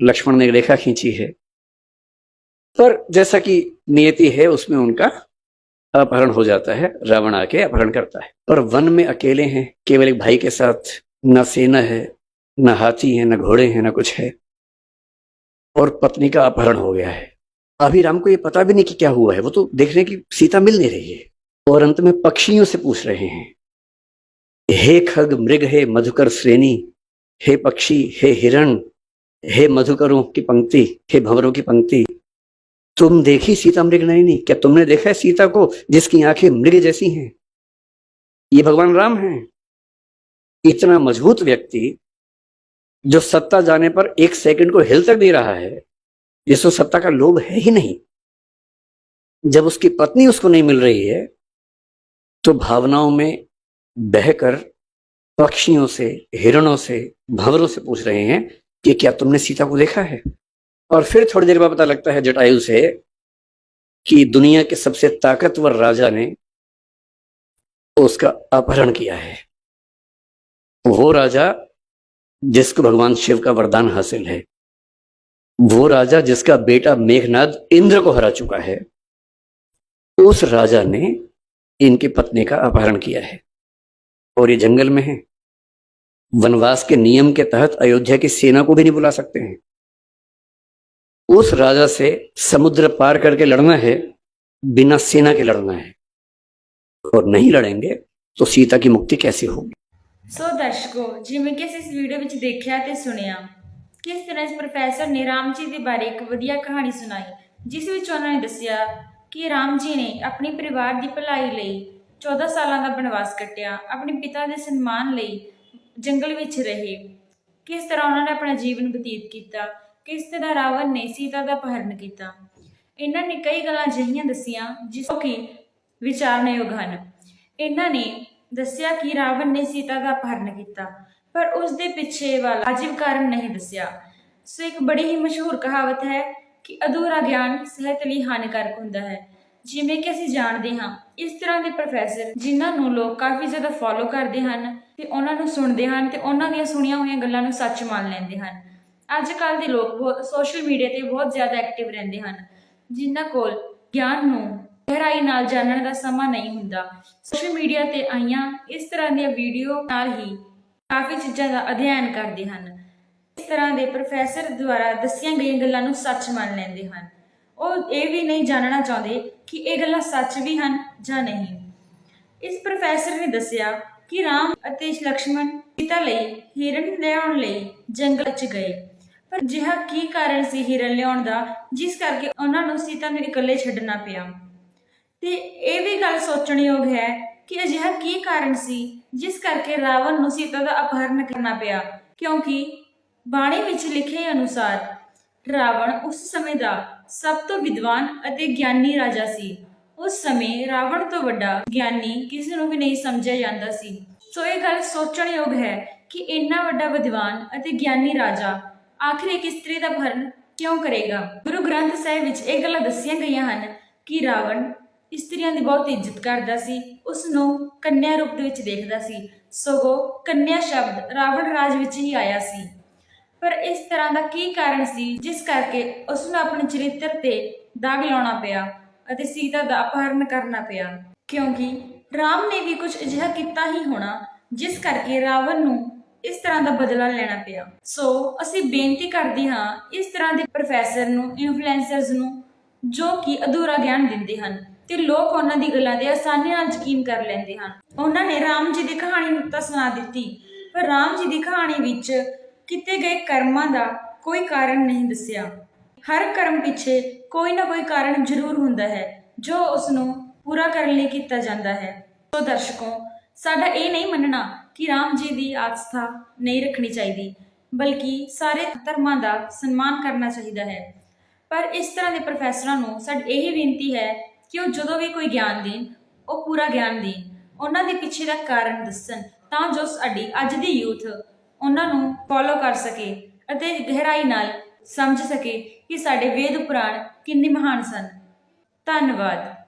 लक्ष्मण ने रेखा खींची है। पर जैसा कि नियति है, उसमें उनका अपहरण हो जाता है, रावण आके अपहरण करता है। पर वन में अकेले हैं, केवल एक भाई के साथ न सेना है, न हाथी है, न घोड़े हैं, न कुछ है। और पत्नी का अपहरण हो गया है। अभी राम को ये पता भी नहीं कि क्या हुआ है, वो तो देख रहे हैं कि सीता मिल नहीं रही है। और अंत में पक्षियों से पूछ रहे हैं, हे खग, मृग, हे मधुकर श्रेणी, हे पक्षी, हे हिरण हे मधुकरों की पंक्ति, हे भंवरों की पंक्ति, तुम देखी सीता मृग नयनी क्या तुमने देखा है सीता को, जिसकी आँखें मृग जैसी हैं? ये भगवान राम हैं। इतना मज़बूत व्यक्ति, जो सत्ता जाने पर एक सेकंड को हिल तक नहीं रहा है, जिसको सत्ता का लोभ है ही नहीं। जब उसकी पत्नी उसको नहीं मिल रही है तो भावनाओं में बहकर पक्षियों से, हिरणों से, भंवरों से पूछ रहे हैं कि क्या तुमने सीता को देखा है? और फिर थोड़ी देर बाद पता लगता है जटायु से कि दुनिया के सबसे ताकतवर राजा ने उसका अपहरण किया है। वो राजा जिसको भगवान शिव का वरदान हासिल है, वो राजा जिसका बेटा मेघनाद इंद्र को हरा चुका है, उस राजा ने इनकी पत्नी का अपहरण किया है और ये जंगल में है। वनवास के नियम के तहत अयोध्या की सेना को भी नहीं बुला सकते हैं उस राजा से समुद्र पार करके लड़ना है बिना सेना के लड़ना है और नहीं लड़ेंगे तो सीता की मुक्ति कैसे होगी ਸੋ ਦਰਸ਼ਕੋ ਜਿਵੇਂ ਕਿ ਅਸੀਂ ਇਸ ਵੀਡੀਓ ਵਿੱਚ ਦੇਖਿਆ ਤੇ ਸੁਣਿਆ ਕਿਸ ਤਰ੍ਹਾਂ ਇਸ ਪ੍ਰੋਫੈਸਰ ਨੇ ਰਾਮ ਜੀ ਦੇ ਬਾਰੇ ਇੱਕ ਵਧੀਆ ਕਹਾਣੀ ਸੁਣਾਈ ਜਿਸ ਵਿੱਚ ਉਹਨਾਂ ਨੇ ਦੱਸਿਆ ਕਿ ਰਾਮ ਜੀ ਨੇ ਆਪਣੇ ਪਰਿਵਾਰ ਦੀ ਭਲਾਈ ਲਈ 14 ਸਾਲਾਂ ਦਾ ਬਨਵਾਸ ਕੱਟਿਆ ਆਪਣੇ ਪਿਤਾ ਦੇ ਸਨਮਾਨ ਲਈ ਜੰਗਲ ਵਿੱਚ ਰਹੇ। ਕਿਸ ਤਰ੍ਹਾਂ ਉਹਨਾਂ ਨੇ ਆਪਣਾ ਜੀਵਨ ਬਤੀਤ ਕੀਤਾ? ਕਿਸ ਤਰ੍ਹਾਂ ਰਾਵਣ ਨੇ ਸੀਤਾ ਦਾ ਅਪਹਰਨ ਕੀਤਾ? ਇਹਨਾਂ ਨੇ ਕਈ ਗੱਲਾਂ ਅਜਿਹੀਆਂ ਦੱਸੀਆਂ ਜਿਸ ਕਿ ਵਿਚਾਰਨਯੋਗ ਹਨ। ਇਹਨਾਂ ਨੇ ਦੱਸਿਆ ਕਿ ਰਾਵਣ ਨੇ ਸੀਤਾ ਦਾ ਅਪਹਰਨ ਕੀਤਾ, ਪਰ ਉਸ ਦੇ ਪਿੱਛੇ ਵਾਲਾ ਅਜੀਬ ਕਾਰਨ ਨਹੀਂ ਦੱਸਿਆ। ਸੋ ਇੱਕ ਬੜੀ ਹੀ ਮਸ਼ਹੂਰ ਕਹਾਵਤ ਹੈ ਕਿ ਅਧੂਰਾ ਗਿਆਨ ਸਿਹਤ ਲਈ ਹਾਨੀਕਾਰਕ ਹੁੰਦਾ ਹੈ। ਜਿਵੇਂ ਕਿ ਅਸੀਂ ਜਾਣਦੇ ਹਾਂ, ਇਸ ਤਰ੍ਹਾਂ ਦੇ ਪ੍ਰੋਫੈਸਰ ਜਿਨ੍ਹਾਂ ਨੂੰ ਲੋਕ ਕਾਫੀ ਜ਼ਿਆਦਾ ਫੋਲੋ ਕਰਦੇ ਹਨ ਤੇ ਉਹਨਾਂ ਨੂੰ ਸੁਣਦੇ ਹਨ ਤੇ ਉਹਨਾਂ ਦੀਆਂ ਸੁਣੀਆਂ ਹੋਈਆਂ ਗੱਲਾਂ ਨੂੰ ਸੱਚ ਮੰਨ ਲੈਂਦੇ ਹਨ। ਅੱਜ ਕੱਲ ਦੇ ਲੋਕ ਬਹੁਤ ਸੋਸ਼ਲ ਮੀਡੀਆ ਤੇ ਬਹੁਤ ਜ਼ਿਆਦਾ ਐਕਟਿਵ ਰਹਿੰਦੇ ਹਨ, ਜਿਨ੍ਹਾਂ ਕੋਲ ਗਿਆਨ ਨੂੰ ਗਹਿਰਾਈ ਨਾਲ ਜਾਣਨ ਦਾ ਸਮਾਂ ਨਹੀਂ ਹੁੰਦਾ। ਸੋਸ਼ਲ ਮੀਡੀਆ ਤੇ ਆਈਆਂ ਇਸ ਤਰ੍ਹਾਂ ਦੀਆਂ ਵੀਡੀਓ ਨਾਲ ਹੀ ਕਾਫੀ ਚੀਜ਼ਾਂ ਦਾ ਅਧਿਐਨ ਕਰਦੇ ਹਨ। ਇਸ ਤਰ੍ਹਾਂ ਦੇ ਪ੍ਰੋਫੈਸਰ ਦੁਆਰਾ ਦੱਸੀਆਂ ਗਈਆਂ ਗੱਲਾਂ ਨੂੰ ਸੱਚ ਮੰਨ ਲੈਂਦੇ ਹਨ। ਉਹ ਇਹ ਵੀ ਨਹੀਂ ਜਾਣਨਾ ਚਾਹੁੰਦੇ ਕਿ ਇਹ ਗੱਲਾਂ ਸੱਚ ਵੀ ਹਨ ਜਾਂ ਨਹੀਂ। ਇਸ ਪ੍ਰੋਫੈਸਰ ਨੇ ਦੱਸਿਆ ਕਿ ਰਾਮ ਅਤੇ ਲਕਸ਼ਮਣ ਸੀਤਾ ਲਈ ਹਿਰਨ ਲਿਆਉਣ ਲਈ ਜੰਗਲ ਵਿੱਚ ਗਏ। ਪਰ ਜਿਹਾ ਕੀ ਕਾਰਨ ਸੀ ਹਿਰਨ ਲਿਆਉਣ ਦਾ, ਜਿਸ ਕਰਕੇ ਉਹਨਾਂ ਨੂੰ ਸੀਤਾ ਨੂੰ ਇਕੱਲੇ ਛੱਡਣਾ ਪਿਆ? ਤੇ ਇਹ ਵੀ ਗੱਲ ਸੋਚਣਯੋਗ ਹੈ ਕਿ ਅਜਿਹਾ ਕੀ ਕਾਰਨ ਸੀ, ਜਿਸ ਕਰਕੇ ਰਾਵਣ ਨੂੰ ਸੀਤਾ ਦਾ ਅਪਹਰਨ ਕਰਨਾ ਪਿਆ? ਕਿਉਂਕਿ ਬਾਣੀ ਵਿੱਚ ਲਿਖੇ ਅਨੁਸਾਰ ਰਾਵਣ ਉਸ ਸਮੇਂ ਦਾ ਸਭ ਤੋਂ ਵਿਦਵਾਨ ਅਤੇ ਗਿਆਨੀ ਰਾਜਾ ਸੀ। ਉਸ ਸਮੇਂ ਰਾਵਣ ਤੋਂ ਵੱਡਾ ਗਿਆਨੀ ਕਿਸੇ ਨੂੰ ਵੀ ਨਹੀਂ ਸਮਝਿਆ ਜਾਂਦਾ ਸੀ। ਸੋ ਇਹ ਗੱਲ ਸੋਚਣਯੋਗ ਹੈ ਕਿ ਇੰਨਾ ਵੱਡਾ ਵਿਦਵਾਨ ਅਤੇ ਗਿਆਨੀ ਰਾਜਾ ਆਖਿਰ ਇੱਕ ਇਸਤਰੀ ਦਾ ਭਰਨ ਕਿਉਂ ਕਰੇਗਾ? ਗੁਰੂ ਗ੍ਰੰਥ ਸਾਹਿਬ ਵਿੱਚ ਇਹ ਗੱਲਾਂ ਦੱਸੀਆਂ ਗਈਆਂ ਹਨ ਕਿ ਰਾਵਣ ਇਸਤਰੀਆਂ ਦੀ ਬਹੁਤ ਇੱਜ਼ਤ ਕਰਦਾ ਸੀ। ਉਸ ਨੂੰ ਕੰਨਿਆ ਰੂਪ ਦੇ ਵਿੱਚ ਦੇਖਦਾ ਸੀ। ਸਗੋਂ ਕੰਨਿਆ ਸ਼ਬਦ ਰਾਵਣ ਰਾਜ ਵਿੱਚ ਹੀ ਆਇਆ ਸੀ। ਪਰ ਇਸ ਤਰ੍ਹਾਂ ਦਾ ਕੀ ਕਾਰਨ ਸੀ ਜਿਸ ਕਰਕੇ ਉਸ ਨੂੰ ਆਪਣੇ ਚਰਿੱਤਰ ਤੇ ਦਾਗ ਲਾਉਣਾ ਪਿਆ ਅਤੇ ਸੀਤਾ ਦਾ ਅਪਹਰਨ ਕਰਨਾ ਪਿਆ? ਕਿਉਂਕਿ ਰਾਮ ਨੇ ਵੀ ਕੁਝ ਅਜਿਹਾ ਕੀਤਾ ਹੀ ਹੋਣਾ, ਜਿਸ ਕਰਕੇ ਰਾਵਣ ਨੂੰ ਇਸ ਤਰ੍ਹਾਂ ਦਾ ਬਦਲਾ ਲੈਣਾ ਪਿਆ। ਸੋ ਅਸੀਂ ਬੇਨਤੀ ਕਰਦੇ ਹਾਂ ਇਸ ਤਰ੍ਹਾਂ ਦੇ ਪ੍ਰੋਫੈਸਰ ਨੂੰ, ਇਨਫਲੂਐਂਸਰਸ ਨੂੰ, ਜੋ ਕਿ ਅਧੂਰਾ ਗਿਆਨ ਦਿੰਦੇ ਹਨ ਤੇ ਲੋਕ ਉਹਨਾਂ ਦੀ ਗੱਲਾਂ ਦੇ ਆਸਾਨੀ ਨਾਲ ਯਕੀਨ ਕਰ ਲੈਂਦੇ ਹਨ। ਉਹਨਾਂ ਨੇ ਰਾਮ ਜੀ ਦੀ ਕਹਾਣੀ ਨੂੰ ਤਾਂ ਸੁਣਾ ਦਿੱਤੀ, ਪਰ ਰਾਮ ਜੀ ਦੀ ਕਹਾਣੀ ਵਿੱਚ ਕੀਤੇ ਗਏ ਕਰਮਾਂ ਦਾ ਕੋਈ ਕਾਰਨ ਨਹੀਂ ਦੱਸਿਆ। ਹਰ ਕਰਮ ਪਿੱਛੇ ਕੋਈ ਨਾ ਕੋਈ ਕਾਰਨ ਜ਼ਰੂਰ ਹੁੰਦਾ ਹੈ, ਜੋ ਉਸ ਨੂੰ ਪੂਰਾ ਕਰਨ ਲਈ ਕੀਤਾ ਜਾਂਦਾ ਹੈ। ਸੋ ਦਰਸ਼ਕੋ, ਸਾਡਾ ਇਹ ਨਹੀਂ ਮੰਨਣਾ ਕਿ ਰਾਮ ਜੀ ਦੀ ਆਸਥਾ ਨਹੀਂ ਰੱਖਣੀ ਚਾਹੀਦੀ, ਬਲਕਿ ਸਾਰੇ ਧਰਮਾਂ ਦਾ ਸਨਮਾਨ ਕਰਨਾ ਚਾਹੀਦਾ ਹੈ। ਪਰ ਇਸ ਤਰ੍ਹਾਂ ਦੇ ਪ੍ਰੋਫੈਸਰਾਂ ਨੂੰ ਸਾਡੀ ਇਹ ਬੇਨਤੀ ਹੈ ਕਿ ਉਹ ਜਦੋਂ ਵੀ ਕੋਈ ਗਿਆਨ ਦੇਣ, ਉਹ ਪੂਰਾ ਗਿਆਨ ਦੇਣ। ਉਹਨਾਂ ਦੇ ਪਿੱਛੇ ਦਾ ਕਾਰਨ ਦੱਸਣ, ਤਾਂ ਜੋ ਸਾਡੀ ਅੱਜ ਦੀ ਯੂਥ ਉਹਨਾਂ ਨੂੰ ਫੋਲੋ ਕਰ ਸਕੇ ਅਤੇ ਗਹਿਰਾਈ ਨਾਲ ਸਮਝ ਸਕੇ ਕਿ ਸਾਡੇ ਵੇਦ ਪੁਰਾਣ ਕਿੰਨੇ ਮਹਾਨ ਸਨ। ਧੰਨਵਾਦ।